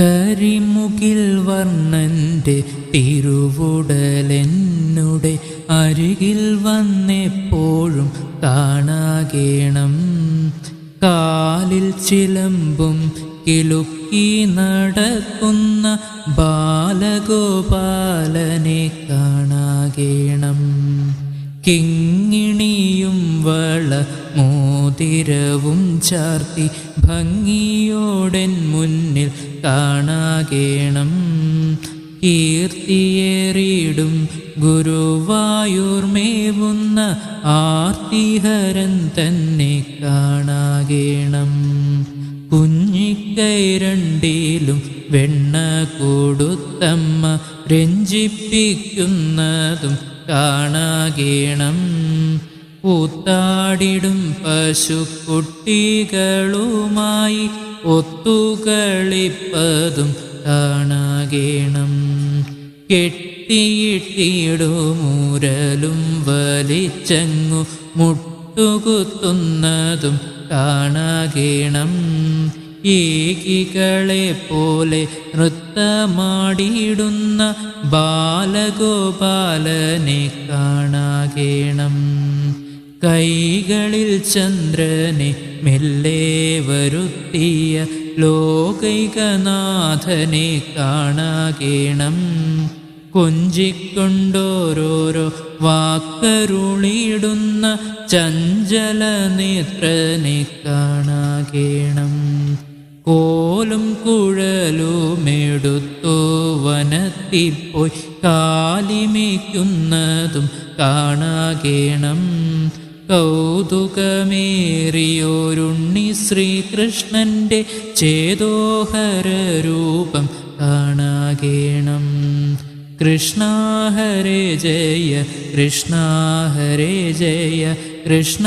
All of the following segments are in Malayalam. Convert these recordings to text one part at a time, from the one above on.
കരിമുകിൽ വർണന്റെ തിരുവുടലെന്നുടെ അരികിൽ വന്നെപ്പോഴും കാണാകേണം. കാലിൽ ചിലമ്പും കിളുക്കി നടക്കുന്ന ബാലഗോപാലനെ കാണാകേണം. കിങ്ങിണിയും വള മോതിരവും ചാർത്തി ഭംഗിയോടൻ മുന്നിൽ കാണാകേണം. കീർത്തിയേറിയിടും ഗുരുവായൂർമേവുന്ന ആർത്തിഹരൻ തന്നെ കാണാകേണം. കുഞ്ഞിക്കൈരണ്ടിലും വെണ്ണ കൊടുത്തമ്മ രഞ്ജിപ്പിക്കുന്നതും കാണാകേണം. കൂത്താടിടും പശുക്കുട്ടികളുമായി ഒത്തുകളിപ്പതും കാണാകേണം. കെട്ടിയിട്ടിടുമൂരലും വലിച്ചങ്ങു മുട്ടുകുത്തുന്നതും കാണാകേണം. ഏകികളെ പോലെ നൃത്തമാടിയിടുന്ന ബാലഗോപാലനെ കാണാകേണം. കൈകളിൽ ചന്ദ്രനെ മെല്ലെ വരുത്തിയ ലോകൈകനാഥനെ കാണാകേണം. കൊഞ്ചിക്കൊണ്ടോരോരോ വാക്കരുളിയിടുന്ന ചഞ്ചല നേത്രനെ കാണാകേണം. കോലും കുഴലുമെടുത്തു വനത്തിൽ പോയി കാലിമേക്കുന്നതും കാണാകേണം. കൗതുകമേറിയോരുണ്ണി ശ്രീകൃഷ്ണന്റെ ചേതോഹരൂപം കാണാകേണം. കൃഷ്ണ ഹരേ ജയ കൃഷ്ണ ഹരേ ജയ കൃഷ്ണ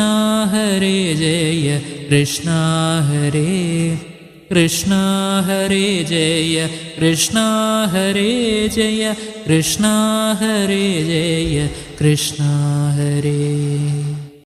ഹരേ ജയ കൃഷ്ണ ഹരേ ജയ കൃഷ്ണ ഹരേ ജയ കൃഷ്ണ ഹരേ ജയ കൃഷ്ണ ഹരേ.